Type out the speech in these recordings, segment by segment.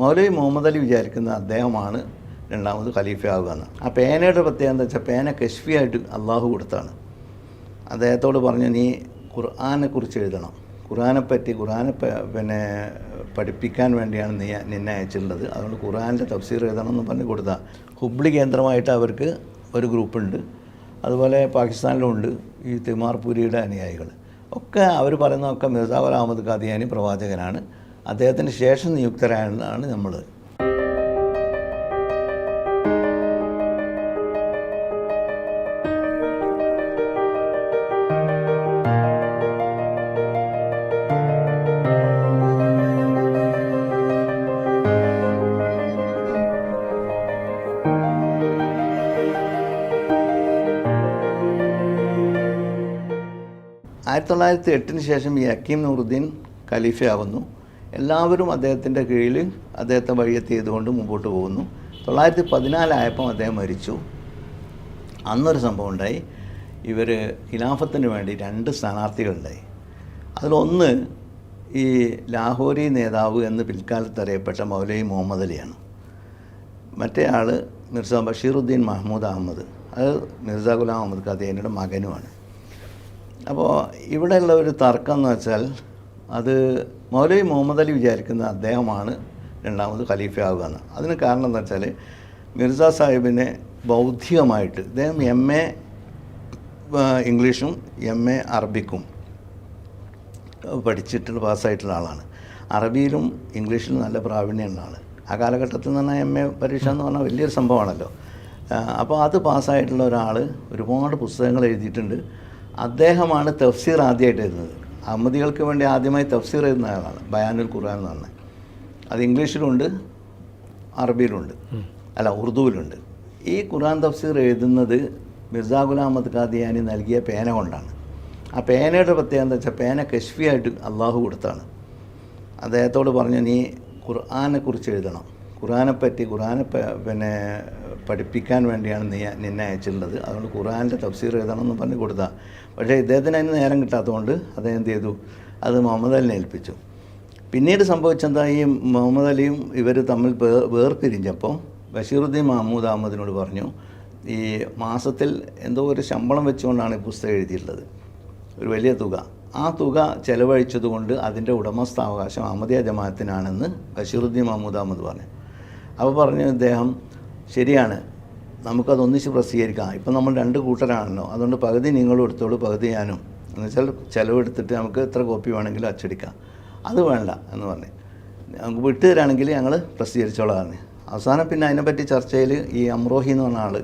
മൗലവി മുഹമ്മദ് അലി വിചാരിക്കുന്ന അദ്ദേഹമാണ് രണ്ടാമത് ഖലീഫയാവുക എന്ന്. ആ പേനയുടെ പ്രത്യേകത എന്താ വെച്ചാൽ പേന കശ്ഫിയായിട്ട് അള്ളാഹു കൊടുത്താണ്. അദ്ദേഹത്തോട് പറഞ്ഞു നീ ഖുർആനെ കുറിച്ച് എഴുതണം. ഖുർആനെ പറ്റി ഖുർആനെ പിന്നെ പഠിപ്പിക്കാൻ വേണ്ടിയാണ് നീ നിന്നെ അയച്ചിട്ടുള്ളത്. അതുകൊണ്ട് ഖുർആാനിന്റെ തഫ്സീർ എഴുതണം എന്ന് പറഞ്ഞ് കൊടുത്താൽ ഹുബ്ലി കേന്ദ്രമായിട്ട് അവർക്ക് ഒരു ഗ്രൂപ്പുണ്ട്. അതുപോലെ പാകിസ്ഥാനിലുണ്ട് ഈ തിമാർപുരിയുടെ അനുയായികൾ ഒക്കെ അവർ പറയുന്നതൊക്കെ മിർസാ ഗുലാം അഹമ്മദ് ഖാദിയാനി പ്രവാചകനാണ്. അദ്ദേഹത്തിന് ശേഷം നിയുക്തരായെന്നാണ് നമ്മൾ ആയിരത്തി തൊള്ളായിരത്തി എട്ടിന് ശേഷം ഈ അക്കീം നൂറുദ്ദീൻ ഖലീഫയാവുന്നു. എല്ലാവരും അദ്ദേഹത്തിന്റെ കീഴിൽ അദ്ദേഹത്തെ വഴിയെത്തി ചെയ്തുകൊണ്ട് മുമ്പോട്ട് പോകുന്നു. തൊള്ളായിരത്തി പതിനാലായപ്പം അദ്ദേഹം മരിച്ചു. അന്നൊരു സംഭവം ഉണ്ടായി. ഇവർ ഖിലാഫത്തിന് വേണ്ടി രണ്ട് സ്ഥാനാർത്ഥികളുണ്ടായി. അതിലൊന്ന് ഈ ലാഹോരി നേതാവ് എന്ന് പിൽക്കാലത്ത് അറിയപ്പെട്ട മൗലവി മുഹമ്മദ് അലിയാണ്. മറ്റേ ആൾ മിർസ ബഷീറുദ്ദീൻ മഹ്മൂദ് അഹമ്മദ്. അത് മിർസ ഗുലാം അഹമ്മദ് ഖാദിയനയുടെ മകനുമാണ്. അപ്പോൾ ഇവിടെയുള്ള ഒരു തർക്കം എന്ന് വെച്ചാൽ അത് മൗലവി മുഹമ്മദ് അലി വിചാരിക്കുന്ന അദ്ദേഹമാണ് രണ്ടാമത് ഖലീഫയാവുക എന്ന്. അതിന് കാരണം എന്താ വെച്ചാൽ മിർസ സാഹിബിനെ ബൗദ്ധികമായിട്ട് അദ്ദേഹം എം എ ഇംഗ്ലീഷും എം എ അറബിക്കും പഠിച്ചിട്ട് പാസ്സായിട്ടുള്ള ആളാണ്. അറബിയിലും ഇംഗ്ലീഷിലും നല്ല പ്രാവീണ്യമുള്ള ആൾ ആ കാലഘട്ടത്തിൽ നിന്ന് എം എ പരീക്ഷ എന്ന് പറഞ്ഞാൽ വലിയൊരു സംഭവമാണല്ലോ. അപ്പോൾ അത് പാസ്സായിട്ടുള്ള ഒരാൾ ഒരുപാട് പുസ്തകങ്ങൾ എഴുതിയിട്ടുണ്ട്. അദ്ദേഹമാണ് തഫ്സീർ ആദ്യമായിട്ട് എഴുതുന്നത്. അഹമ്മദികൾക്ക് വേണ്ടി ആദ്യമായി തഫ്സീർ എഴുതുന്ന ആളാണ് ബയാനുൽ ഖുർആൻ എന്ന് പറഞ്ഞത് അത് ഇംഗ്ലീഷിലുണ്ട് അറബിയിലുണ്ട് അല്ല ഉറുദുവിലുണ്ട്. ഈ ഖുർആൻ തഫ്സീർ എഴുതുന്നത് മിർസാ ഗുലാം അഹമ്മദ് ഖാദിയാനി നൽകിയ പേന കൊണ്ടാണ്. ആ പേനയുടെ പ്രത്യേകത എന്താ വെച്ചാൽ പേന കശ്ഫിയായിട്ട് അള്ളാഹു കൊടുത്താണ്. അദ്ദേഹത്തോട് പറഞ്ഞു നീ ഖുർആനെ കുറിച്ച് എഴുതണം. ഖുർആനെ പറ്റി ഖുർആനെ പിന്നെ പഠിപ്പിക്കാൻ വേണ്ടിയാണ് നീ നിന്നെ അയച്ചിട്ടുള്ളത്. അതുകൊണ്ട് ഖുർആന്റെ തഫ്സീർ എഴുതണം എന്ന് പറഞ്ഞ് കൊടുത്താൽ പക്ഷേ ഇദ്ദേഹത്തിന് അതിന് നേരം കിട്ടാത്തതുകൊണ്ട് അദ്ദേഹം എന്ത് ചെയ്തു? അത് മുഹമ്മദ് അലിനെ ഏൽപ്പിച്ചു. പിന്നീട് സംഭവിച്ചെന്താ? ഈ മുഹമ്മദ് അലിയും ഇവർ തമ്മിൽ വേർപിരിഞ്ഞപ്പോൾ ബഷീറുദ്ദീൻ മഹമ്മൂദ് അഹമ്മദിനോട് പറഞ്ഞു ഈ മാസത്തിൽ എന്തോ ഒരു ശമ്പളം വെച്ചുകൊണ്ടാണ് ഈ പുസ്തകം എഴുതിയിട്ടുള്ളത്. ഒരു വലിയ തുക. ആ തുക ചെലവഴിച്ചതുകൊണ്ട് അതിന്റെ ഉടമസ്ഥാവകാശം അഹമ്മദിയ ജമാഅത്തിനാണെന്ന് ബഷീറുദ്ദീൻ മഹമ്മൂദ് അഹമ്മദ് പറഞ്ഞു. അപ്പോൾ പറഞ്ഞു ഇദ്ദേഹം ശരിയാണ്. നമുക്കത് ഒന്നിച്ച് പ്രസിദ്ധീകരിക്കാം. ഇപ്പം നമ്മൾ രണ്ട് കൂട്ടരാണല്ലോ. അതുകൊണ്ട് പകുതി നിങ്ങളും എടുത്തോളൂ പകുതി ഞാനും. എന്നുവെച്ചാൽ ചിലവെടുത്തിട്ട് നമുക്ക് എത്ര കോപ്പി വേണമെങ്കിലും അച്ചടിക്കാം. അത് വേണ്ട എന്ന് പറഞ്ഞു. നമുക്ക് വിട്ടു തരാണെങ്കിൽ ഞങ്ങൾ പ്രസിദ്ധീകരിച്ചോളാം അവസാനം പിന്നെ അതിനെപ്പറ്റി ചർച്ചയിൽ ഈ അമ്രോഹി എന്ന് പറഞ്ഞ ആൾ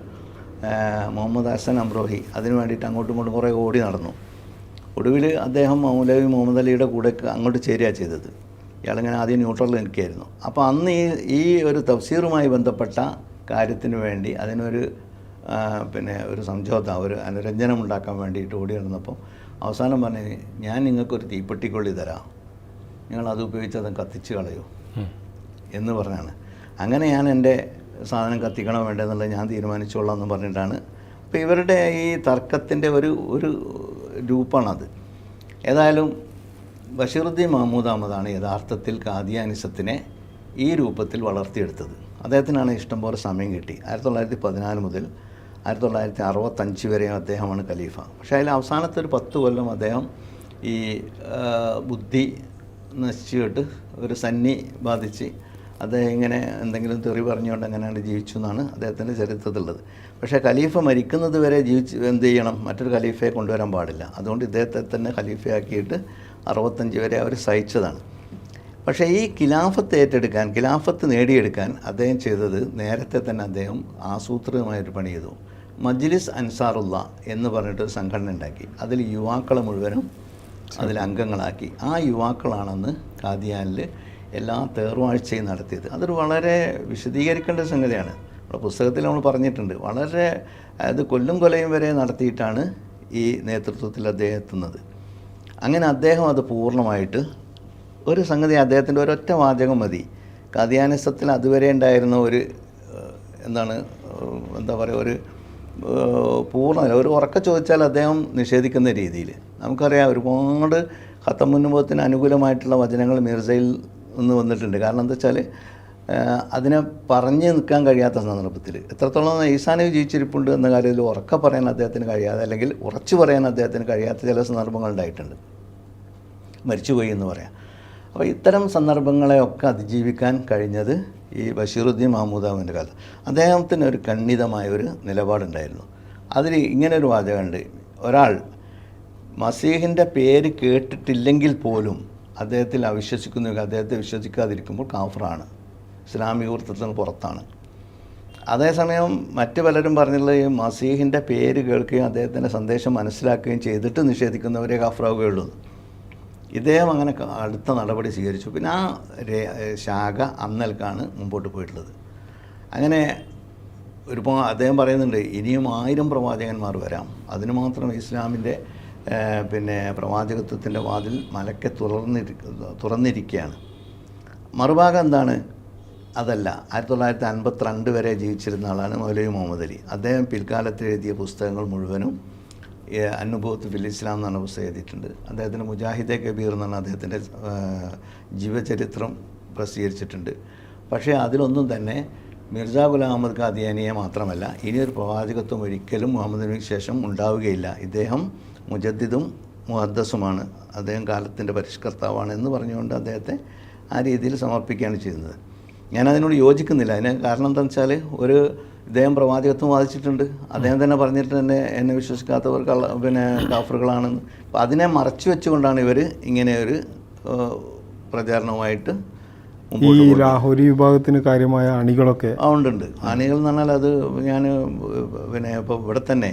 മുഹമ്മദ് ഹസൻ അമ്രോഹി അതിന് വേണ്ടിയിട്ട് അങ്ങോട്ടും ഇങ്ങോട്ടും കുറേ ഓടി നടന്നു. ഒടുവിൽ അദ്ദേഹം മൗലവി മുഹമ്മദ് അലിയുടെ കൂടെ അങ്ങോട്ട് ചേരുകയാണ് ചെയ്തത്. ഇയാളിങ്ങനെ ആദ്യം ന്യൂട്രൽ നിൽക്കുകയായിരുന്നു. അപ്പോൾ അന്ന് ഈ ഈ ഒരു തഫ്സീറുമായി ബന്ധപ്പെട്ട കാര്യത്തിന് വേണ്ടി അതിനൊരു പിന്നെ ഒരു സംജോത ഒരു അനുരഞ്ജനം ഉണ്ടാക്കാൻ വേണ്ടിയിട്ട് ഓടി നടന്നപ്പോൾ അവസാനം പറഞ്ഞു ഞാൻ നിങ്ങൾക്കൊരു തീപ്പെട്ടിക്കൊള്ളി തരാം. നിങ്ങൾ അത് ഉപയോഗിച്ച് അത് കത്തിച്ച് കളയൂ. എന്ന് പറഞ്ഞാണ്. അങ്ങനെ ഞാൻ എന്റെ സാധനം കത്തിക്കണോ വേണ്ടതെന്നുള്ളത് ഞാൻ തീരുമാനിച്ചോളാം എന്ന് പറഞ്ഞിട്ടാണ്. അപ്പോൾ ഇവരുടെ ഈ തർക്കത്തിന്റെ ഒരു ഒരു രൂപമാണത്. ഏതായാലും ബഷീറുദ്ദീൻ മഹമ്മൂദ് അഹമ്മദാണ് യഥാർത്ഥത്തിൽ കാദിയാനിസത്തിനെ ഈ രൂപത്തിൽ വളർത്തിയെടുത്തത്. അദ്ദേഹത്തിനാണ് ഇഷ്ടംപോലെ സമയം കിട്ടി. ആയിരത്തി തൊള്ളായിരത്തി പതിനാല് മുതൽ ആയിരത്തി തൊള്ളായിരത്തി അറുപത്തഞ്ച് വരെ അദ്ദേഹമാണ് ഖലീഫ. പക്ഷേ അതിൽ അവസാനത്തെ ഒരു പത്ത് കൊല്ലം അദ്ദേഹം ഈ ബുദ്ധി നശിച്ചിട്ട് ഒരു സന്നി ബാധിച്ച് അദ്ദേഹം ഇങ്ങനെ എന്തെങ്കിലും തെറി പറഞ്ഞുകൊണ്ട് എങ്ങനെയാണ് ജീവിച്ചു എന്നാണ് അദ്ദേഹത്തിന്റെ ചരിത്രത്തിലുള്ളത്. പക്ഷേ ഖലീഫ മരിക്കുന്നത് വരെ ജീവിച്ച് എന്ത് ചെയ്യണം? മറ്റൊരു ഖലീഫയെ കൊണ്ടുവരാൻ പാടില്ല. അതുകൊണ്ട് ഇദ്ദേഹത്തെ തന്നെ ഖലീഫയാക്കിയിട്ട് അറുപത്തഞ്ച് വരെ അവർ സഹിച്ചതാണ്. പക്ഷേ ഈ ഖിലാഫത്ത് ഏറ്റെടുക്കാൻ ഖിലാഫത്ത് നേടിയെടുക്കാൻ അദ്ദേഹം ചെയ്തത് നേരത്തെ തന്നെ അദ്ദേഹം ആസൂത്രിതമായിട്ട് പണി ചെയ്തു. മജ്ലിസ് അൻസാറുള്ള എന്ന് പറഞ്ഞിട്ടൊരു സംഘടന ഉണ്ടാക്കി. അതിൽ യുവാക്കളെ മുഴുവനും അതിൽ അംഗങ്ങളാക്കി. ആ യുവാക്കളാണെന്ന് കാദിയാനിൽ എല്ലാ തേർവാഴ്ചയും നടത്തിയത്. അതൊരു വളരെ വിശദീകരിക്കേണ്ട സംഗതിയാണ്. നമ്മുടെ പുസ്തകത്തിൽ നമ്മൾ പറഞ്ഞിട്ടുണ്ട്. വളരെ അത് കൊല്ലും കൊലയും വരെ നടത്തിയിട്ടാണ് ഈ നേതൃത്വത്തിൽ അദ്ദേഹം എത്തുന്നത്. അങ്ങനെ അദ്ദേഹം അത് പൂർണമായിട്ട് ഒരു സംഗതി അദ്ദേഹത്തിന്റെ ഒരൊറ്റ വാചകം മതി. കഥയാനിസത്തിൽ അതുവരെ ഉണ്ടായിരുന്ന ഒരു എന്താണ് എന്താ പറയുക ഒരു പൂർണ ഒരു ഉറക്ക ചോദിച്ചാൽ അദ്ദേഹം നിഷേധിക്കുന്ന രീതിയിൽ. നമുക്കറിയാം ഒരുപാട് ഖത്തമുന്നുഭവത്തിന് അനുകൂലമായിട്ടുള്ള വചനങ്ങൾ മിർസയിൽ നിന്ന് വന്നിട്ടുണ്ട്. കാരണം എന്താ വെച്ചാൽ അതിനെ പറഞ്ഞു നിൽക്കാൻ കഴിയാത്ത സന്ദർഭത്തിൽ. എത്രത്തോളം ഈസാനബി ജീവിച്ചിരിപ്പുണ്ട് എന്ന കാര്യത്തിൽ ഉറക്ക പറയാൻ അദ്ദേഹത്തിന് കഴിയാതെ അല്ലെങ്കിൽ ഉറച്ചു പറയാൻ അദ്ദേഹത്തിന് കഴിയാത്ത ചില സന്ദർഭങ്ങൾ ഉണ്ടായിട്ടുണ്ട്. മരിച്ചുപോയി എന്ന് പറയാം. അപ്പോൾ ഇത്തരം സന്ദർഭങ്ങളെയൊക്കെ അതിജീവിക്കാൻ കഴിഞ്ഞത് ഈ ബഷീറുദ്ദീൻ മഹമ്മൂദാവിന്റെ കാലത്ത്. അദ്ദേഹത്തിന് ഒരു ഖണ്ഡിതമായ ഒരു നിലപാടുണ്ടായിരുന്നു. അതിൽ ഇങ്ങനെ ഒരു വാചകമുണ്ട്. ഒരാൾ മസീഹിന്റെ പേര് കേട്ടിട്ടില്ലെങ്കിൽ പോലും അദ്ദേഹത്തിൽ അവിശ്വസിക്കുന്ന അദ്ദേഹത്തെ വിശ്വസിക്കാതിരിക്കുമ്പോൾ കാഫറാണ്. ഇസ്ലാമിക വൃത്തത്തിന് പുറത്താണ്. അതേസമയം മറ്റു പലരും പറഞ്ഞിട്ടുള്ള ഈ മസീഹിന്റെ പേര് കേൾക്കുകയും അദ്ദേഹത്തിന്റെ സന്ദേശം മനസ്സിലാക്കുകയും ചെയ്തിട്ട് നിഷേധിക്കുന്നവരെ കാഫറാവുകയുള്ളൂ. ഇദ്ദേഹം അങ്ങനെ അടുത്ത നടപടി സ്വീകരിച്ചു. പിന്നെ ആ ശാഖ അന്നൽക്കാണ് മുമ്പോട്ട് പോയിട്ടുള്ളത്. അങ്ങനെ ഒരുപാ അദ്ദേഹം പറയുന്നുണ്ട് ഇനിയും ആയിരം പ്രവാചകന്മാർ വരാം. അതിന് മാത്രം ഇസ്ലാമിന്റെ പിന്നെ പ്രവാചകത്വത്തിന്റെ വാതിൽ മലക്കെ തുറന്നിരി തുറന്നിരിക്കുകയാണ്. മറുഭാഗം എന്താണ്? അതല്ല ആയിരത്തി തൊള്ളായിരത്തി അൻപത്തിരണ്ട് വരെ ജീവിച്ചിരുന്ന ആളാണ് മൗലവി മുഹമ്മദ് അലി. അദ്ദേഹം പിൽക്കാലത്ത് എഴുതിയ പുസ്തകങ്ങൾ മുഴുവനും അനുഭവത്ത് ഫിൽ ഇസ്ലാം എന്ന് പുസ്തകം എഴുതിയിട്ടുണ്ട്. അദ്ദേഹത്തിന്റെ മുജാഹിദെ കബീർ എന്നാണ് അദ്ദേഹത്തിന്റെ ജീവചരിത്രം പ്രസിദ്ധീകരിച്ചിട്ടുണ്ട്. പക്ഷേ അതിലൊന്നും തന്നെ മിർജ ഗുലാം അഹമ്മദ് ഖാദിയാനിയെ മാത്രമല്ല ഇനിയൊരു പ്രവാചകത്വം ഒരിക്കലും മുഹമ്മദ് നബിക്ക് ശേഷം ഉണ്ടാവുകയില്ല. ഇദ്ദേഹം മുജദ്ദിദും മുഹദ്ദസുമാണ്. അദ്ദേഹം കാലത്തിന്റെ പരിഷ്കർത്താവാണ് എന്ന് പറഞ്ഞുകൊണ്ട് അദ്ദേഹത്തെ ആ രീതിയിൽ സമർപ്പിക്കുകയാണ് ചെയ്യുന്നത്. ഞാൻ അതിനോട് യോജിക്കുന്നില്ല. അതിന് കാരണം എന്താണെന്ന് വെച്ചാൽ ഒരു ഇദ്ദേഹം പ്രവാചകത്വം വാദിച്ചിട്ടുണ്ട്. അദ്ദേഹം തന്നെ പറഞ്ഞിട്ട് തന്നെ എന്നെ വിശ്വസിക്കാത്തവർ കള്ള പിന്നെ കാഫറുകളാണെന്ന്. അപ്പം അതിനെ മറച്ചു വെച്ചുകൊണ്ടാണ് ഇവർ ഇങ്ങനെ ഒരു പ്രചാരണവുമായിട്ട് ഈ ലാഹോരി വിഭാഗത്തിന് കാര്യമായ അണികളൊക്കെ ആ ഉണ്ടുണ്ട് അണികൾ എന്ന് പറഞ്ഞാൽ അത് ഞാൻ പിന്നെ ഇപ്പോൾ ഇവിടെ തന്നെ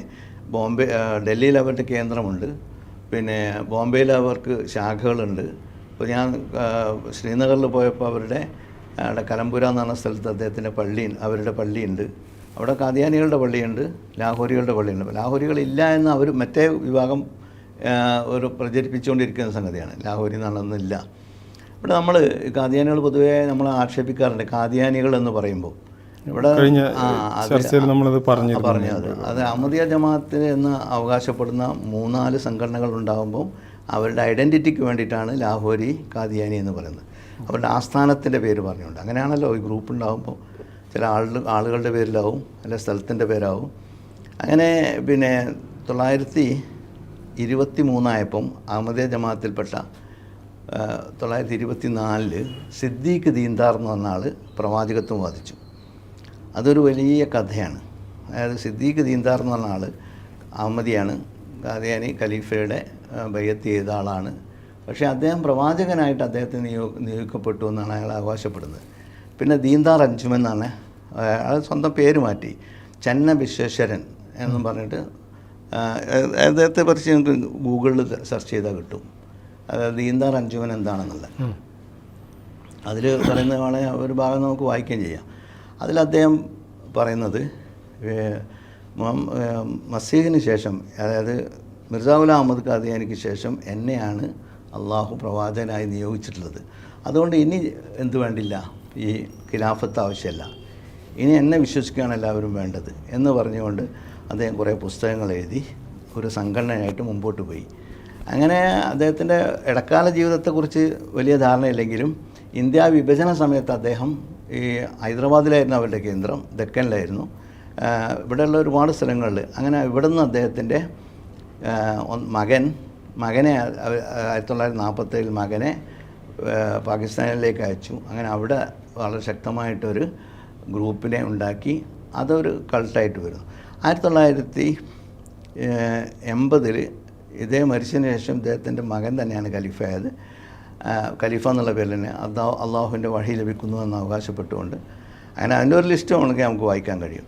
ബോംബെ ഡൽഹിയിൽ അവരുടെ കേന്ദ്രമുണ്ട്. പിന്നെ ബോംബെയിൽ അവർക്ക് ശാഖകളുണ്ട്. ഇപ്പോൾ ഞാൻ ശ്രീനഗറിൽ പോയപ്പോൾ അവരുടെ അവിടെ കലമ്പുര എന്ന് പറഞ്ഞ സ്ഥലത്ത് അദ്ദേഹത്തിന്റെ പള്ളി അവരുടെ പള്ളിയുണ്ട്. അവിടെ കാദ്യാനികളുടെ പള്ളിയുണ്ട് ലാഹോരികളുടെ പള്ളിയുണ്ട്. ലാഹോരികളില്ല എന്ന് അവർ മറ്റേ വിഭാഗം ഒരു പ്രചരിപ്പിച്ചുകൊണ്ടിരിക്കുന്ന സംഗതിയാണ്. ലാഹോരി എന്നാണെന്നില്ല ഇവിടെ നമ്മൾ കാദ്യാനികൾ പൊതുവേ നമ്മൾ ആക്ഷേപിക്കാറുണ്ട്. കാദ്യാനികൾ എന്ന് പറയുമ്പോൾ ഇവിടെ ചർച്ചയിൽ നമ്മളത് പറഞ്ഞു പറഞ്ഞത് അത്. അഹമ്മദിയ ജമാഅത്ത് എന്ന് അവകാശപ്പെടുന്ന മൂന്നാൽ സംഘടനകൾ ഉണ്ടാകുമ്പോൾ അവരുടെ ഐഡന്റിറ്റിക്ക് വേണ്ടിയിട്ടാണ് ലാഹോരി കാദിയാനി എന്ന് പറയുന്നത്. അവരുടെ ആസ്ഥാനത്തിന്റെ പേര് പറഞ്ഞുകൊണ്ട്. അങ്ങനെയാണല്ലോ ഈ ഗ്രൂപ്പ് ഉണ്ടാകുമ്പോൾ ചില ആളുകൾ ആളുകളുടെ പേരിലാവും അല്ലെ സ്ഥലത്തിന്റെ പേരാവും. അങ്ങനെ പിന്നെ തൊള്ളായിരത്തി ഇരുപത്തി മൂന്നായപ്പം അഹമ്മദിയ ജമാഅത്തിൽപ്പെട്ട തൊള്ളായിരത്തി ഇരുപത്തി നാലിൽ സിദ്ദീഖ് ദീൻദാർ എന്ന് പറഞ്ഞ ആൾ പ്രവാചകത്വം വാദിച്ചു. അതൊരു വലിയ കഥയാണ്. അതായത് സിദ്ദീഖ് ദീൻദാർ എന്ന് പറഞ്ഞ ആൾ അഹമ്മദിയാണ്. ഖാദിയാനി ഖലീഫയുടെ ബയ്യത്ത് ചെയ്ത ആളാണ്. പക്ഷേ അദ്ദേഹം പ്രവാചകനായിട്ട് അദ്ദേഹത്തെ നിയോ നിയോഗിക്കപ്പെട്ടു എന്നാണ് അയാൾ അവകാശപ്പെടുന്നത് പിന്നെ ദീന്താർ അഞ്ചുമൻ എന്നാണ്. അയാൾ സ്വന്തം പേര് മാറ്റി. ചെന്ന വിശ്വേശ്വരൻ എന്നും പറഞ്ഞിട്ട് അദ്ദേഹത്തെ കുറിച്ച് ഞങ്ങൾക്ക് ഗൂഗിളിൽ സെർച്ച് ചെയ്താൽ കിട്ടും. അതായത് ദീന്താർ അഞ്ചുമൻ എന്താണെന്നുള്ളത്. അതിൽ പറയുന്ന വളരെ ഒരു ഭാഗം നമുക്ക് വായിക്കുകയും ചെയ്യാം. അതിൽ അദ്ദേഹം പറയുന്നത് മസീഹിന് ശേഷം അതായത് മിർസാവുല അഹമ്മദ് ഖാദിയാനിക്ക് ശേഷം എന്നെയാണ് അള്ളാഹു പ്രവാചകനായി നിയോഗിച്ചിട്ടുള്ളത്. അതുകൊണ്ട് ഇനി എന്ത് വേണ്ടില്ല? ഈ ഖിലാഫത്ത് ആവശ്യമല്ല. ഇനി എന്നെ വിശ്വസിക്കുകയാണ് എല്ലാവരും വേണ്ടത് എന്ന് പറഞ്ഞുകൊണ്ട് അദ്ദേഹം കുറേ പുസ്തകങ്ങൾ എഴുതി ഒരു സംഘടനയായിട്ട് മുമ്പോട്ട് പോയി. അങ്ങനെ അദ്ദേഹത്തിന്റെ ഇടക്കാല ജീവിതത്തെക്കുറിച്ച് വലിയ ധാരണയില്ലെങ്കിലും ഇന്ത്യ വിഭജന സമയത്ത് അദ്ദേഹം ഈ ഹൈദരാബാദിലായിരുന്നു അവരുടെ കേന്ദ്രം ദക്കനിലായിരുന്നു ഇവിടെയുള്ള ഒരുപാട് സ്ഥലങ്ങളിൽ. അങ്ങനെ ഇവിടുന്ന് അദ്ദേഹത്തിന്റെ മകൻ മകനെ ആയിരത്തി തൊള്ളായിരത്തി നാൽപ്പത്തേഴിൽ മകനെ പാകിസ്ഥാനിലേക്ക് അയച്ചു. അങ്ങനെ അവിടെ വളരെ ശക്തമായിട്ടൊരു ഗ്രൂപ്പിനെ ഉണ്ടാക്കി. അതൊരു കൾട്ടായിട്ട് വരുന്നു. ആയിരത്തി തൊള്ളായിരത്തി എൺപതിൽ ഇതേ മരിച്ചതിന് ശേഷം ഇദ്ദേഹത്തിന്റെ മകൻ തന്നെയാണ് ഖലീഫായത് ഖലീഫ എന്നുള്ള പേരിൽ തന്നെ അള്ളാ അള്ളാഹുവിന്റെ വഴി ലഭിക്കുന്നു എന്ന് അവകാശപ്പെട്ടുകൊണ്ട് അങ്ങനെ അതിന്റെ ഒരു ലിസ്റ്റ് ഉണ്ടെങ്കിൽ നമുക്ക് വായിക്കാൻ കഴിയും.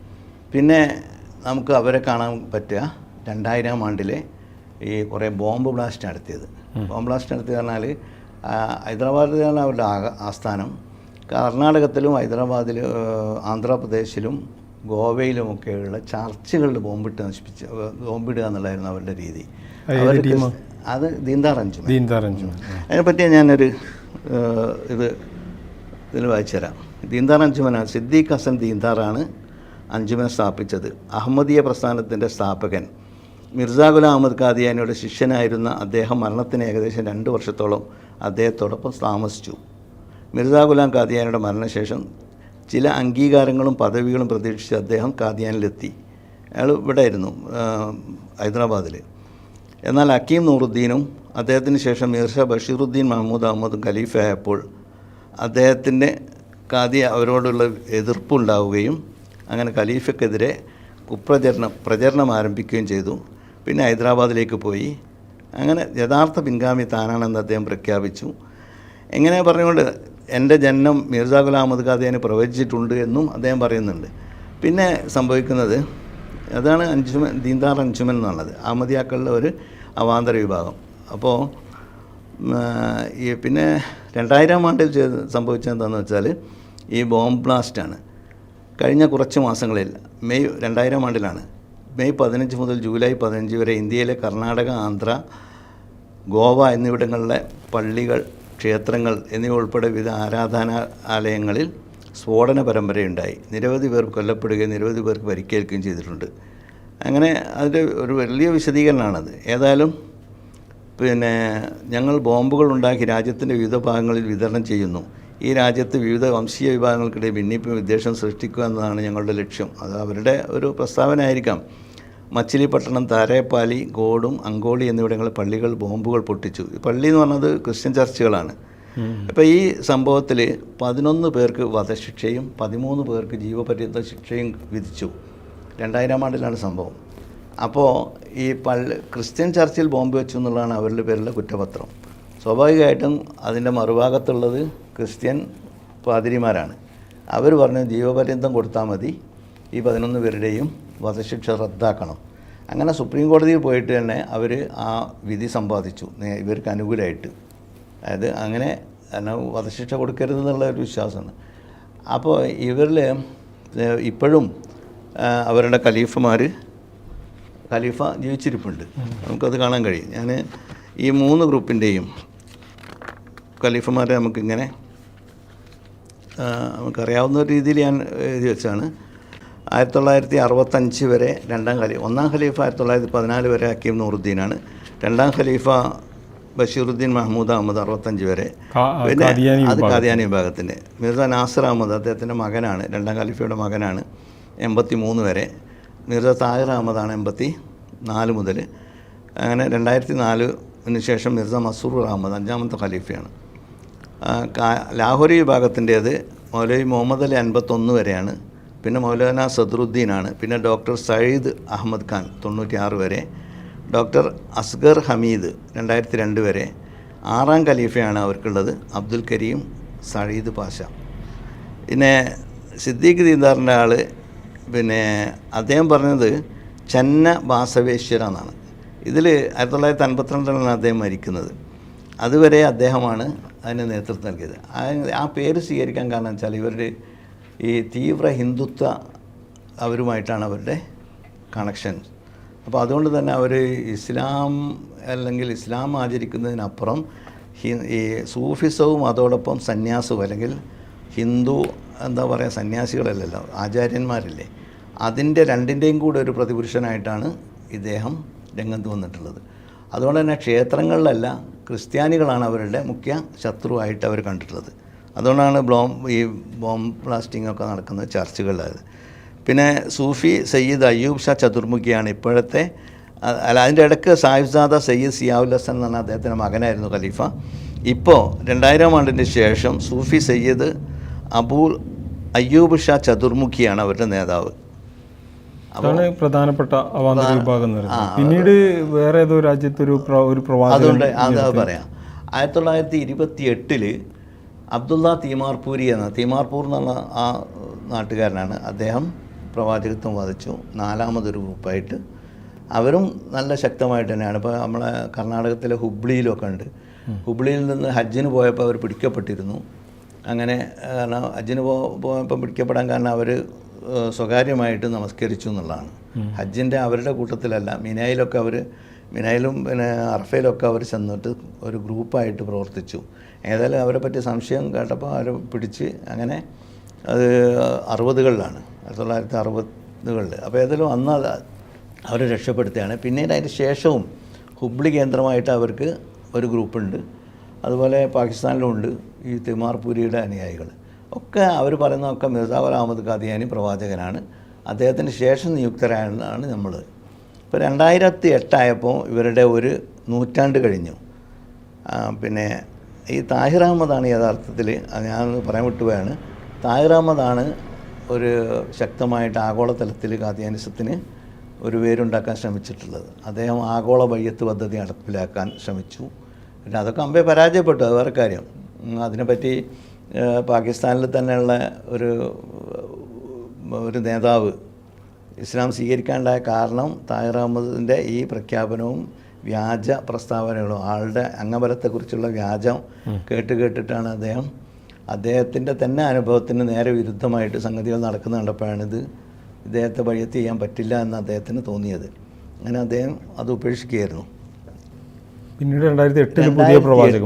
പിന്നെ നമുക്ക് അവരെ കാണാൻ പറ്റുക. രണ്ടായിരം ആണ്ടിലെ ഈ കുറേ ബോംബ് ബ്ലാസ്റ്റ് നടത്തിയത്. ബോംബ് ബ്ലാസ്റ്റ് നടത്തിയത് പറഞ്ഞാൽ ഹൈദരാബാദിലാണ് അവരുടെ ആസ്ഥാനം. കർണാടകത്തിലും ഹൈദരാബാദിൽ ആന്ധ്രാപ്രദേശിലും ഗോവയിലുമൊക്കെയുള്ള ചർച്ചുകളിൽ ബോംബിട്ട് നശിപ്പിച്ച് ബോംബിടുക എന്നുള്ളതായിരുന്നു അവരുടെ രീതി. അത് ദീന്താറഞ്ചു അഞ്ചു അതിനെപ്പറ്റി ഞാനൊരു ഇത് ഇതിൽ വായിച്ചുതരാം ദീന്താർ അഞ്ചുമന സിദ്ദീഖ് ഹസൻ ദീന്താറാണ് അഞ്ചുമൻ സ്ഥാപിച്ചത്. അഹമ്മദീയ പ്രസ്ഥാനത്തിന്റെ സ്ഥാപകൻ. മിർസ ഗുലാം അഹമ്മദ് ഖാദിയാനിയുടെ ശിഷ്യനായിരുന്ന അദ്ദേഹം മരണത്തിന് ഏകദേശം രണ്ട് വർഷത്തോളം അദ്ദേഹത്തോടൊപ്പം താമസിച്ചു. മിർസ ഗുലാം ഖാദിയാനിയുടെ മരണശേഷം ചില അംഗീകാരങ്ങളും പദവികളും പ്രതീക്ഷിച്ച് അദ്ദേഹം കാദിയാനിലെത്തി അയാൾ ഇവിടെ ആയിരുന്നു ഹൈദരാബാദിൽ എന്നാൽ അക്കീം നൂറുദ്ദീനും അദ്ദേഹത്തിന് ശേഷം മീർഷ ബഷീറുദ്ദീൻ മഹമ്മൂദ് അഹമ്മദും ഖലീഫയായപ്പോൾ അദ്ദേഹത്തിന്റെ കാതി അവരോടുള്ള എതിർപ്പുണ്ടാവുകയും അങ്ങനെ ഖലീഫയ്ക്കെതിരെ കുപ്രചരണം പ്രചരണം ആരംഭിക്കുകയും ചെയ്തു. പിന്നെ ഹൈദരാബാദിലേക്ക് പോയി. അങ്ങനെ യഥാർത്ഥ പിൻഗാമി താനാണെന്ന് അദ്ദേഹം പ്രഖ്യാപിച്ചു. എങ്ങനെ പറഞ്ഞുകൊണ്ട് എന്റെ ജനനം മിർജാ ഗുലാം അഹമ്മദ് ഖാദിയാന് പ്രവചിച്ചിട്ടുണ്ട് എന്നും അദ്ദേഹം പറയുന്നുണ്ട്. പിന്നെ സംഭവിക്കുന്നത് അതാണ് അഞ്ചുമൻ ദീന്താർ അഞ്ചുമൻ എന്നുള്ളത്. അഹമ്മദിയാക്കളുടെ ഒരു അവാന്തര വിഭാഗം. അപ്പോൾ ഈ പിന്നെ രണ്ടായിരം ആണ്ടിൽ ചെയ്ത് സംഭവിച്ചതെന്താണെന്ന് വെച്ചാൽ ഈ ബോംബ് ബ്ലാസ്റ്റാണ്. കഴിഞ്ഞ കുറച്ച് മാസങ്ങളിൽ മെയ് രണ്ടായിരം ആണ്ടിലാണ് മെയ് പതിനഞ്ച് മുതൽ ജൂലൈ പതിനഞ്ച് വരെ ഇന്ത്യയിലെ കർണാടക ആന്ധ്ര ഗോവ എന്നിവിടങ്ങളിലെ പള്ളികൾ ക്ഷേത്രങ്ങൾ എന്നിവ ഉൾപ്പെടെ വിവിധ ആരാധനാലയങ്ങളിൽ സ്ഫോടന പരമ്പരയുണ്ടായി. നിരവധി പേർ കൊല്ലപ്പെടുകയും നിരവധി പേർക്ക് പരിക്കേൽക്കുകയും ചെയ്തിട്ടുണ്ട്. അങ്ങനെ അതിന്റെ ഒരു വലിയ വിശദീകരണമാണത്. ഏതായാലും പിന്നെ ഞങ്ങൾ ബോംബുകൾ ഉണ്ടാക്കി രാജ്യത്തിന്റെ വിവിധ ഭാഗങ്ങളിൽ വിതരണം ചെയ്യുന്നു. ഈ രാജ്യത്ത് വിവിധ വംശീയ വിഭാഗങ്ങൾക്കിടയിൽ ഭിന്നിപ്പും വിദ്വേഷം സൃഷ്ടിക്കുക എന്നതാണ് ഞങ്ങളുടെ ലക്ഷ്യം. അത് അവരുടെ ഒരു പ്രസ്താവന ആയിരിക്കാം മച്ചിലിപ്പട്ടണം താരേപ്പാലി ഗോഡും അങ്കോളി എന്നിവിടങ്ങളിൽ പള്ളികൾ ബോംബുകൾ പൊട്ടിച്ചു. ഈ പള്ളി എന്ന് പറഞ്ഞത് ക്രിസ്ത്യൻ ചർച്ചുകളാണ്. അപ്പോൾ ഈ സംഭവത്തിൽ പതിനൊന്ന് പേർക്ക് വധശിക്ഷയും പതിമൂന്ന് പേർക്ക് ജീവപര്യന്ത ശിക്ഷയും വിധിച്ചു. രണ്ടായിരം ആണ്ടിലാണ് സംഭവം. അപ്പോൾ ഈ പള്ളി ക്രിസ്ത്യൻ ചർച്ചിൽ ബോംബ് വെച്ചു എന്നുള്ളതാണ് അവരുടെ പേരിലെ കുറ്റപത്രം. സ്വാഭാവികമായിട്ടും അതിന്റെ മറുഭാഗത്തുള്ളത് ക്രിസ്ത്യൻ പാതിരിമാരാണ്. അവർ പറഞ്ഞു ജീവപര്യന്തം കൊടുത്താൽ മതി. ഈ പതിനൊന്ന് പേരുടെയും വധശിക്ഷ റദ്ദാക്കണം. അങ്ങനെ സുപ്രീം കോടതിയിൽ പോയിട്ട് തന്നെ അവർ ആ വിധി സമ്പാദിച്ചു. ഇവർക്ക് അനുകൂലമായിട്ട്. അതായത് അങ്ങനെ വധശിക്ഷ കൊടുക്കരുത് എന്നുള്ള ഒരു വിശ്വാസമാണ്. അപ്പോൾ ഇവരിൽ ഇപ്പോഴും അവരുടെ ഖലീഫമാർ ഖലീഫ ജീവിച്ചിരിപ്പുണ്ട്. നമുക്കത് കാണാൻ കഴിയും. ഞാൻ ഈ മൂന്ന് ഗ്രൂപ്പിന്റെയും ഖലീഫമാരെ നമുക്കിങ്ങനെ നമുക്കറിയാവുന്ന ഒരു രീതിയിൽ ഞാൻ എഴുതി വെച്ചാണ്. ആയിരത്തി തൊള്ളായിരത്തി അറുപത്തഞ്ച് വരെ രണ്ടാം ഖലീഫ ഒന്നാം ഖലീഫ ആയിരത്തി തൊള്ളായിരത്തി പതിനാല് വരെ ഹക്കീം നൂറുദ്ദീനാണ്. രണ്ടാം ഖലീഫ ബഷീറുദ്ദീൻ മഹമ്മൂദ് അഹമ്മദ് അറുപത്തഞ്ച് വരെ. പിന്നെ അത് കാദിയാനി വിഭാഗത്തിന്റെ. മിർസ നാസർ അഹമ്മദ് അദ്ദേഹത്തിന്റെ മകനാണ് രണ്ടാം ഖലീഫയുടെ മകനാണ് എൺപത്തി മൂന്ന് വരെ. മിർസ താഹിർ അഹമ്മദാണ് എൺപത്തി നാല് മുതൽ. അങ്ങനെ രണ്ടായിരത്തി നാലിന് ശേഷം മിർസ മസൂർ അഹമ്മദ് അഞ്ചാമത്തെ ഖലീഫയാണ്. ലാഹോരി വിഭാഗത്തിന്റേത് മൗലവി മുഹമ്മദ് അലി അൻപത്തൊന്ന് വരെയാണ്. പിന്നെ മൗലാന സദറുദ്ദീനാണ്. പിന്നെ ഡോക്ടർ സയ്യിദ് അഹമ്മദ് ഖാൻ തൊണ്ണൂറ്റിയാറ് വരെ. ഡോക്ടർ അസ്ഗർ ഹമീദ് രണ്ടായിരത്തി രണ്ട് വരെ. ആറാം ഖലീഫയാണ് അവർക്കുള്ളത് അബ്ദുൽ കരീം സയ്യിദ് പാഷ. പിന്നെ സിദ്ദീഖ് ദീദാറിന്റെ ആൾ പിന്നെ അദ്ദേഹം പറഞ്ഞത് ചെന്ന ബാസവേശ്വര എന്നാണ് ഇതിൽ ആയിരത്തി തൊള്ളായിരത്തി അൻപത്തിരണ്ടിലാണ് അദ്ദേഹം മരിക്കുന്നത്. അതുവരെ അദ്ദേഹമാണ് അതിന് നേതൃത്വം നൽകിയത്. ആ- പേര് സ്വീകരിക്കാൻ കാരണം വെച്ചാൽ ഇവരുടെ ഈ തീവ്ര ഹിന്ദുത്വ അവരുമായിട്ടാണ് അവരുടെ കണക്ഷൻ അപ്പോൾ അതുകൊണ്ട് തന്നെ അവർ ഇസ്ലാം അല്ലെങ്കിൽ ഇസ്ലാം ആചരിക്കുന്നതിനപ്പുറം ഈ സൂഫിസവും അതോടൊപ്പം സന്യാസവും അല്ലെങ്കിൽ ഹിന്ദു എന്താ പറയുക സന്യാസികളല്ലല്ലോ ആചാര്യന്മാരല്ലേ അതിന്റെ രണ്ടിന്റെയും കൂടെ ഒരു പ്രതിപുരുഷനായിട്ടാണ് ഇദ്ദേഹം രംഗത്ത് വന്നിട്ടുള്ളത്. അതുകൊണ്ട് തന്നെ ക്ഷേത്രങ്ങളിലല്ല ക്രിസ്ത്യാനികളാണ് അവരുടെ മുഖ്യ ശത്രുവായിട്ട് അവർ കണ്ടിട്ടുള്ളത്. അതുകൊണ്ടാണ് ബ്ലോം ഈ ബോംബ് ബ്ലാസ്റ്റിംഗ് ഒക്കെ നടക്കുന്നത് ചർച്ചുകളിലായത്. പിന്നെ സൂഫി സയ്യിദ് അയ്യൂബ് ഷാ ചതുർമുഖിയാണ് ഇപ്പോഴത്തെ അല്ല അതിന്റെ ഇടയ്ക്ക് സാഹിബ്സാദ സയ്യിദ് സിയാവുൽ ഹസൻ എന്ന് പറഞ്ഞ അദ്ദേഹത്തിന്റെ മകനായിരുന്നു ഖലീഫ. ഇപ്പോൾ രണ്ടായിരം ആണ്ടിന് ശേഷം സൂഫി സയ്യിദ് അബൂൽ അയ്യൂബ് ഷാ ചതുർമുഖിയാണ് അവരുടെ നേതാവ്. അതാണ് പ്രധാനപ്പെട്ട അവാന്തര വിഭാഗം പിന്നീട് വേറെ ഏതോ രാജ്യത്ത് ഒരു ഒരു പ്രവാസം അതുകൊണ്ട് അത് പറയാം. ആയിരത്തി തൊള്ളായിരത്തി ഇരുപത്തി എട്ടിൽ അബ്ദുള്ള തീമാർപൂരി എന്ന തീമാർപൂർ എന്നുള്ള ആ നാട്ടുകാരനാണ് അദ്ദേഹം പ്രവാചകത്വം വധിച്ചു. നാലാമതൊരു ഗ്രൂപ്പായിട്ട്. അവരും നല്ല ശക്തമായിട്ട് തന്നെയാണ്. ഇപ്പോൾ നമ്മളെ കർണാടകത്തിലെ ഹുബ്ലിയിലൊക്കെ ഉണ്ട്. ഹുബ്ലിയിൽ നിന്ന് ഹജ്ജിന് പോയപ്പോൾ അവർ പിടിക്കപ്പെട്ടിരുന്നു. അങ്ങനെ കാരണം ഹജ്ജിന് പോ പോയപ്പോൾ പിടിക്കപ്പെടാൻ കാരണം അവർ സ്വകാര്യമായിട്ട് നമസ്കരിച്ചു എന്നുള്ളതാണ്. ഹജ്ജിന്റെ അവരുടെ കൂട്ടത്തിലല്ല മിനായിലൊക്കെ അവർ മിനായിലും പിന്നെ അർഫയിലൊക്കെ അവർ ചെന്നിട്ട് ഒരു ഗ്രൂപ്പായിട്ട് പ്രവർത്തിച്ചു. ഏതായാലും അവരെ പറ്റി സംശയം കേട്ടപ്പോൾ അവരെ പിടിച്ച് അങ്ങനെ അത് അറുപതുകളിലാണ് ആയിരത്തി തൊള്ളായിരത്തി അറുപതുകളിൽ അപ്പോൾ ഏതായാലും അന്ന് അത് അവർ രക്ഷപ്പെടുത്തുകയാണ് പിന്നീട് അതിന് ശേഷവും ഹുബ്ലി കേന്ദ്രമായിട്ട് അവർക്ക് ഒരു ഗ്രൂപ്പുണ്ട്. അതുപോലെ പാകിസ്ഥാനിലുമുണ്ട് ഈ തിമാർപൂരിയുടെ അനുയായികൾ ഒക്കെ അവർ പറയുന്നതൊക്കെ മിർസാവർ അഹമ്മദ് ഖാദിയാനി പ്രവാചകനാണ്. അദ്ദേഹത്തിന് ശേഷം നിയുക്തരായെന്നാണ് നമ്മൾ ഇപ്പോൾ രണ്ടായിരത്തി എട്ടായപ്പോൾ ഇവരുടെ ഒരു നൂറ്റാണ്ട് കഴിഞ്ഞു. പിന്നെ ഈ താഹിർ അഹമ്മദാണ് യഥാർത്ഥത്തിൽ ഞാൻ പറയാൻ വിട്ടുപോയാണ്. താഹിർ അഹമ്മദാണ് ഒരു ശക്തമായിട്ട് ആഗോളതലത്തിൽ ഖാദിയാനിസത്തിന് ഒരു പേരുണ്ടാക്കാൻ ശ്രമിച്ചിട്ടുള്ളത്. അദ്ദേഹം ആഗോള വയ്യത്ത് പദ്ധതി നടപ്പിലാക്കാൻ ശ്രമിച്ചു. പിന്നെ അതൊക്കെ അമ്പേ പരാജയപ്പെട്ടു അത് വേറെ കാര്യം. അതിനെപ്പറ്റി പാകിസ്ഥാനിൽ തന്നെയുള്ള ഒരു ഒരു നേതാവ് ഇസ്ലാം സ്വീകരിക്കാനുണ്ടായ കാരണം താഹിർ അഹമ്മദിന്റെ ഈ പ്രഖ്യാപനവും വ്യാജ പ്രസ്താവനകളും ആളുടെ അംഗബലത്തെക്കുറിച്ചുള്ള വ്യാജം കേട്ട് കേട്ടിട്ടാണ് അദ്ദേഹം അദ്ദേഹത്തിന്റെ തന്നെ അനുഭവത്തിന് നേരെ വിരുദ്ധമായിട്ട് സംഗതികൾ നടക്കുന്ന കണ്ടപ്പോഴാണിത് ഇദ്ദേഹത്തെ വഴിയെത്തി ചെയ്യാൻ പറ്റില്ല എന്ന് അദ്ദേഹത്തിന് തോന്നിയത്. അങ്ങനെ അദ്ദേഹം അത് ഉപേക്ഷിക്കുകയായിരുന്നു. പിന്നീട് രണ്ടായിരത്തി എട്ടിൽ പുതിയ പ്രവാചകൻ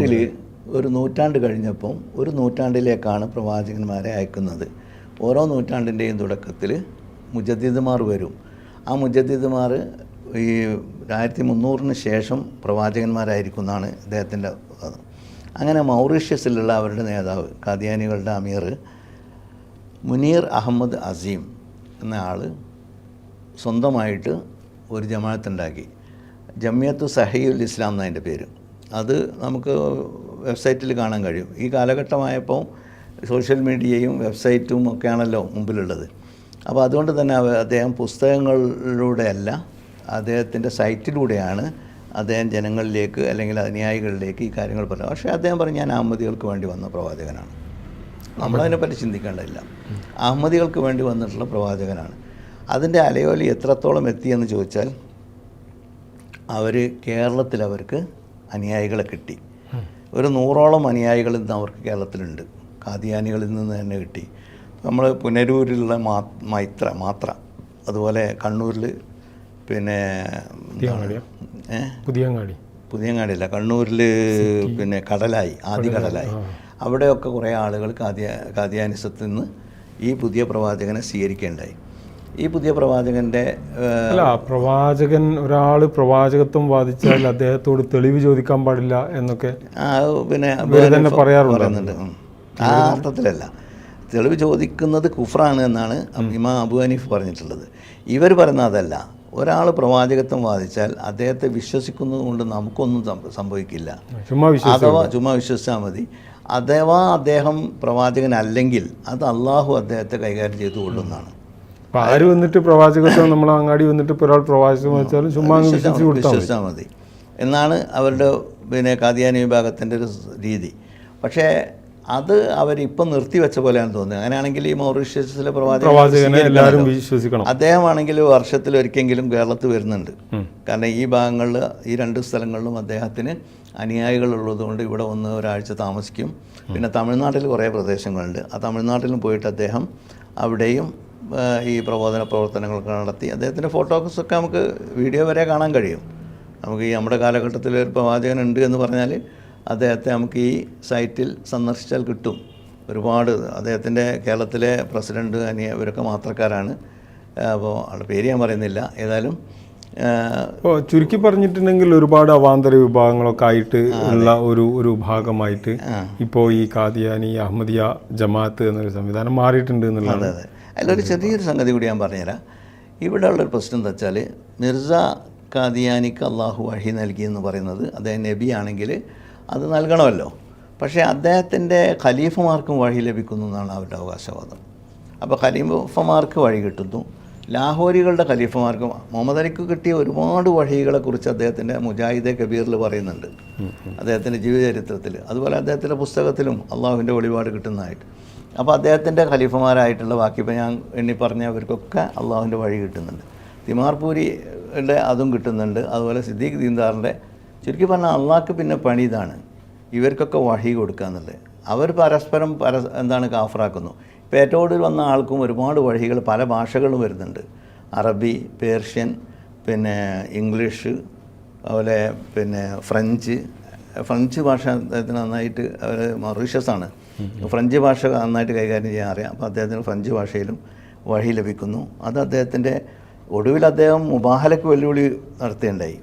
ഒരു നൂറ്റാണ്ട് കഴിഞ്ഞപ്പം ഒരു നൂറ്റാണ്ടിലേക്കാണ് പ്രവാചകന്മാരെ അയക്കുന്നത്. ഓരോ നൂറ്റാണ്ടിന്റെയും തുടക്കത്തിൽ മുജദ്ദീദ്മാർ വരും. ആ മുജദ്ദീദ്മാർ ഈ ആയിരത്തി മുന്നൂറിന് ശേഷം പ്രവാചകന്മാരായിരിക്കും എന്നാണ് ഇദ്ദേഹത്തിന്റെ അങ്ങനെ മൗറീഷ്യസിലുള്ള അവരുടെ നേതാവ് കാദിയാനികളുടെ അമീർ മുനീർ അഹമ്മദ് അസീം എന്ന ആൾ സ്വന്തമായിട്ട് ഒരു ജമാഅത്തുണ്ടാക്കി. ജമിയത്ത് സഹയുൽ ഇസ്ലാം എന്നതിന്റെ പേര്. അത് നമുക്ക് വെബ്സൈറ്റിൽ കാണാൻ കഴിയും. ഈ കാലഘട്ടമായപ്പോൾ സോഷ്യൽ മീഡിയയും വെബ്സൈറ്റും ഒക്കെയാണല്ലോ മുമ്പിലുള്ളത്. അപ്പോൾ അതുകൊണ്ട് തന്നെ അദ്ദേഹം പുസ്തകങ്ങളിലൂടെയല്ല അദ്ദേഹത്തിന്റെ സൈറ്റിലൂടെയാണ് അദ്ദേഹം ജനങ്ങളിലേക്ക് അല്ലെങ്കിൽ അനുയായികളിലേക്ക് ഈ കാര്യങ്ങൾ പറയുന്നത് പക്ഷേ അദ്ദേഹം പറഞ്ഞു ഞാൻ അഹമ്മദികൾക്ക് വേണ്ടി വന്ന പ്രവാചകനാണ്. നമ്മളതിനെപ്പറ്റി ചിന്തിക്കേണ്ടതില്ല. അഹമ്മദികൾക്ക് വേണ്ടി വന്നിട്ടുള്ള പ്രവാചകനാണ്. അതിന്റെ അലയോലി എത്രത്തോളം എത്തിയെന്ന് ചോദിച്ചാൽ അവർ കേരളത്തിൽ അവർക്ക് അനുയായികളെ കിട്ടി. ഒരു നൂറോളം അനുയായികൾ ഇന്ന് അവർക്ക് കേരളത്തിലുണ്ട്. കാദിയാനികളിൽ നിന്ന് തന്നെ കിട്ടി. നമ്മൾ പുനരൂരിലുള്ള മാ മൈത്ര മാത്ര അതുപോലെ കണ്ണൂരിൽ പിന്നെ പുതിയങ്ങാടി. പുതിയങ്ങാടി. അല്ല കണ്ണൂരിൽ പിന്നെ കടലായി ആദ്യ കടലായി. അവിടെയൊക്കെ കുറേ ആളുകൾ കാദിയ കാതിയാനിസത്തിൽ നിന്ന് ഈ പുതിയ പ്രവാചകനെ സ്വീകരിക്കേണ്ടായി. ഈ പുതിയ പ്രവാചകന്റെ അല്ല പ്രവാചകൻ ഒരാൾ പ്രവാചകത്വം വാദിച്ചാൽ അദ്ദേഹത്തോട് തെളിവ് ചോദിക്കാൻ പാടില്ല എന്നൊക്കെ പിന്നെ തന്നെ പറയാറുണ്ട്. ആ അർത്ഥത്തിലല്ല. തെളിവ് ചോദിക്കുന്നത് കുഫറാണ് എന്നാണ് ഇമാം അബു ഹനീഫ് പറഞ്ഞിട്ടുള്ളത്. ഇവർ പറയുന്ന അതല്ല. ഒരാൾ പ്രവാചകത്വം വാദിച്ചാൽ അദ്ദേഹത്തെ വിശ്വസിക്കുന്നത് കൊണ്ട് നമുക്കൊന്നും സംഭ- സംഭവിക്കില്ല. അഥവാ ചുമ്മാ വിശ്വസിച്ചാൽ മതി. അഥവാ അദ്ദേഹം പ്രവാചകനല്ലെങ്കിൽ അത് അള്ളാഹു അദ്ദേഹത്തെ കൈകാര്യം ചെയ്തു കൊള്ളുന്നതാണ്. അപ്പൊ ആര് വന്നിട്ട് പ്രവാചകത്വം നമ്മൾ അങ്ങാടി വന്നിട്ട് ഒരാൾ പ്രവാചകം വെച്ചാലും ചുമ്മാ അങ്ങ് വിശ്വസിച്ച് കൊടുത്താൽ മതി വിശ്വസിച്ചാൽ മതി. എന്നാണ് അവരുടെ പിന്നെ കാദിയാനി വിഭാഗത്തിന്റെ ഒരു രീതി. പക്ഷേ അത് അവരിപ്പം നിർത്തിവെച്ച പോലെയാണ് തോന്നുന്നത്. അങ്ങനെയാണെങ്കിൽ ഈ മൗറീഷ്യസിലെ പ്രവാചകനെ എല്ലാവരും. വിശ്വസിക്കണം. അദ്ദേഹമാണെങ്കിൽ വർഷത്തിൽ ഒരിക്കലെങ്കിലും കേരളത്തിൽ വരുന്നുണ്ട്. കാരണം ഈ ഭാഗങ്ങളിൽ ഈ രണ്ട് സ്ഥലങ്ങളിലും അദ്ദേഹത്തിന് അനുയായികളുള്ളതുകൊണ്ട് ഇവിടെ ഒന്ന് ഒരാഴ്ച താമസിക്കും. പിന്നെ തമിഴ്നാട്ടിൽ കുറേ പ്രദേശങ്ങളുണ്ട്. ആ തമിഴ്നാട്ടിലും പോയിട്ട് അദ്ദേഹം അവിടെയും ഈ പ്രബോധന പ്രവർത്തനങ്ങളൊക്കെ നടത്തി. അദ്ദേഹത്തിന്റെ ഫോട്ടോസൊക്കെ നമുക്ക് വീഡിയോ വരെ കാണാൻ കഴിയും. നമുക്ക് ഈ നമ്മുടെ കാലഘട്ടത്തിൽ ഒരു പ്രവാചകൻ ഉണ്ട് എന്ന് പറഞ്ഞാൽ അദ്ദേഹത്തെ നമുക്ക് ഈ സൈറ്റിൽ സന്ദർശിച്ചാൽ കിട്ടും. ഒരുപാട് അദ്ദേഹത്തിന്റെ കേരളത്തിലെ പ്രസിഡന്റ് അനിയ ഇവരൊക്കെ മാത്രക്കാരാണ്. അപ്പോൾ ആളുടെ പേര് ഞാൻ പറയുന്നില്ല. ഏതായാലും ഇപ്പോൾ ചുരുക്കി പറഞ്ഞിട്ടുണ്ടെങ്കിൽ ഒരുപാട് അവാന്തര വിഭാഗങ്ങളൊക്കെ ആയിട്ട് ഉള്ള ഒരു ഒരു ഭാഗമായിട്ട് ഇപ്പോൾ ഈ കാദിയാനി അഹമ്മദിയ ജമാഅത്ത് എന്നൊരു സംവിധാനം മാറിയിട്ടുണ്ട് എന്നുള്ളതാണ്. അതെ. അതിലൊരു ചെറിയൊരു സംഗതി കൂടി ഞാൻ പറഞ്ഞുതരാം. ഇവിടെ ഉള്ളൊരു പ്രശ്നം എന്താ വെച്ചാൽ മിർസ കാദിയാനിക്ക് അള്ളാഹു വഴി നൽകി എന്ന് പറയുന്നത് അദ്ദേഹം നബി ആണെങ്കിൽ അത് നൽകണമല്ലോ. പക്ഷേ അദ്ദേഹത്തിന്റെ ഖലീഫമാർക്കും വഴി ലഭിക്കുന്നു എന്നാണ് അവരുടെ അവകാശവാദം. അപ്പോൾ ഖലീഫമാർക്ക് വഴി കിട്ടുന്നു. ലാഹോരികളുടെ ഖലീഫമാർക്കും മുഹമ്മദ് അലിക്ക് കിട്ടിയ ഒരുപാട് വഴികളെക്കുറിച്ച് അദ്ദേഹത്തിന്റെ മുജാഹിദെ കബീറിൽ പറയുന്നുണ്ട്. അദ്ദേഹത്തിന്റെ ജീവചരിത്രത്തിൽ അതുപോലെ അദ്ദേഹത്തിന്റെ പുസ്തകത്തിലും അള്ളാഹുവിന്റെ വെളിപാട് കിട്ടുന്നതായിട്ട്. അപ്പോൾ അദ്ദേഹത്തിന്റെ ഖലീഫമാരായിട്ടുള്ള ബാക്കി ഇപ്പോൾ ഞാൻ എണ്ണി പറഞ്ഞ അവർക്കൊക്കെ അള്ളാഹുവിന്റെ വഴി കിട്ടുന്നുണ്ട്. തിമാർപൂരിയുടെ അതും കിട്ടുന്നുണ്ട്. അതുപോലെ സിദ്ദീഖ് ദീന്ദാറിന്റെ ചുരുക്കി പറഞ്ഞാൽ അള്ളാഹ്ക്ക് പിന്നെ പണി ഇതാണ്. ഇവർക്കൊക്കെ വഴി കൊടുക്കുക എന്നുള്ളത്. അവർ പരസ്പരം പര എന്താണ് കാഫറാക്കുന്നു. ഇപ്പോൾ ഏറ്റവും വന്ന ആൾക്കും ഒരുപാട് വഴികൾ പല ഭാഷകളും വരുന്നുണ്ട്. അറബി പേർഷ്യൻ പിന്നെ ഇംഗ്ലീഷ് അതുപോലെ പിന്നെ ഫ്രഞ്ച്. ഫ്രഞ്ച് ഭാഷ നന്നായിട്ട് അവർ ആണ് ഫ്രഞ്ച് ഭാഷ നന്നായിട്ട് കൈകാര്യം ചെയ്യാൻ അറിയാം. അപ്പോൾ അദ്ദേഹത്തിന് ഫ്രഞ്ച് ഭാഷയിലും വഴി ലഭിക്കുന്നു. അത് അദ്ദേഹത്തിന്റെ ഒടുവിൽ അദ്ദേഹം മുബാഹലക്ക് വെല്ലുവിളി നടത്തുകയുണ്ടായി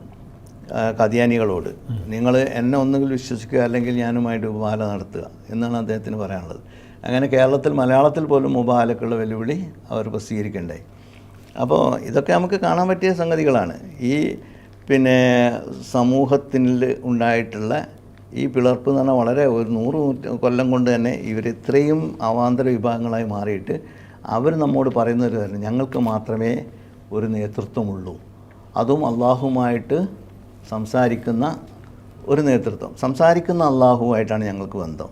കതിയാനികളോട് നിങ്ങൾ എന്നെ ഒന്നുകിൽ വിശ്വസിക്കുക അല്ലെങ്കിൽ ഞാനുമായിട്ട് ഉപമാല നടത്തുക എന്നാണ് അദ്ദേഹത്തിന് പറയാനുള്ളത്. അങ്ങനെ കേരളത്തിൽ മലയാളത്തിൽ പോലും മുബാലക്കുള്ള വെല്ലുവിളി അവർ പ്രസിദ്ധീകരിക്കണ്ടായി അപ്പോൾ ഇതൊക്കെ നമുക്ക് കാണാൻ പറ്റിയ സംഗതികളാണ്. ഈ പിന്നെ സമൂഹത്തിൽ ഉണ്ടായിട്ടുള്ള ഈ പിളർപ്പ് എന്ന് പറഞ്ഞാൽ വളരെ ഒരു നൂറ് കൊല്ലം കൊണ്ട് തന്നെ ഇവർ ഇത്രയും അവാന്തര വിഭാഗങ്ങളായി മാറിയിട്ട് അവർ നമ്മോട് പറയുന്നൊരു തന്നെ ഞങ്ങൾക്ക് മാത്രമേ ഒരു നേതൃത്വമുള്ളൂ. അതും അള്ളാഹുമായിട്ട് സംസാരിക്കുന്ന ഒരു നേതൃത്വം. സംസാരിക്കുന്ന അള്ളാഹുവായിട്ടാണ് ഞങ്ങൾക്ക് ബന്ധം.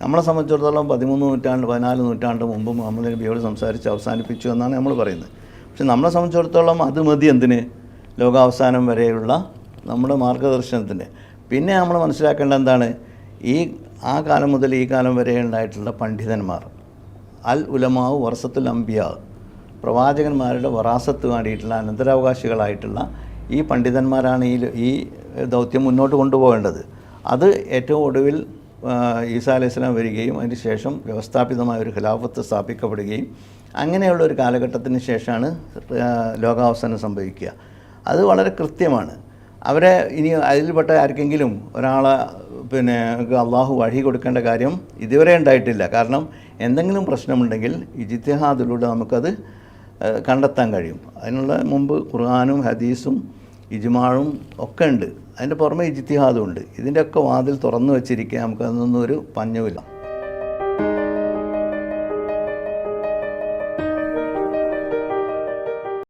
നമ്മളെ സംബന്ധിച്ചിടത്തോളം പതിമൂന്ന് നൂറ്റാണ്ട് പതിനാല് നൂറ്റാണ്ട് മുമ്പ് മുഹമ്മദ് നബിയോട് സംസാരിച്ച് അവസാനിപ്പിച്ചു എന്നാണ് നമ്മൾ പറയുന്നത്. പക്ഷെ നമ്മളെ സംബന്ധിച്ചിടത്തോളം അത് മതി എന്തിന്? ലോകാവസാനം വരെയുള്ള നമ്മുടെ മാർഗദർശനത്തിന്. പിന്നെ നമ്മൾ മനസ്സിലാക്കേണ്ട എന്താണ്? ഈ ആ കാലം മുതൽ ഈ കാലം വരെ ഉണ്ടായിട്ടുള്ള പണ്ഡിതന്മാർ അൽ ഉലമാവ് വർഷത്തുൽ അംബിയ പ്രവാചകന്മാരുടെ വറാസത്ത് വേണ്ടിയിട്ടുള്ള അനന്തരാവകാശികളായിട്ടുള്ള ഈ പണ്ഡിതന്മാരാണ് ഈ ഈ ദൗത്യം മുന്നോട്ട് കൊണ്ടുപോകേണ്ടത്. അത് ഏറ്റവും ഒടുവിൽ ഈസാ അലൈഹി സ്വലാം വരികയും അതിന് ശേഷം വ്യവസ്ഥാപിതമായ ഒരു ഖിലാഫത്ത് സ്ഥാപിക്കപ്പെടുകയും അങ്ങനെയുള്ള ഒരു കാലഘട്ടത്തിന് ശേഷമാണ് ലോകാവസാനം സംഭവിക്കുക. അത് വളരെ കൃത്യമാണ്. അവരെ ഇനി അതിൽപ്പെട്ട ആർക്കെങ്കിലും ഒരാളെ പിന്നെ അള്ളാഹു വഴി കൊടുക്കേണ്ട കാര്യം ഇതുവരെ ഉണ്ടായിട്ടില്ല. കാരണം എന്തെങ്കിലും പ്രശ്നമുണ്ടെങ്കിൽ ഇജിത്തിഹാദിലൂടെ നമുക്കത് കണ്ടെത്താൻ കഴിയും. അതിനുള്ള മുമ്പ് ഖുർആാനും ഹദീസും ഇജ്മാഴും ഒക്കെ ഉണ്ട്. അതിന്റെ പുറമെ ഇജിത്തിഹാദും ഉണ്ട്. ഇതിന്റെയൊക്കെ വാതിൽ തുറന്നു വെച്ചിരിക്കുക നമുക്കതൊന്നും ഒരു പഞ്ഞവുമില്ല.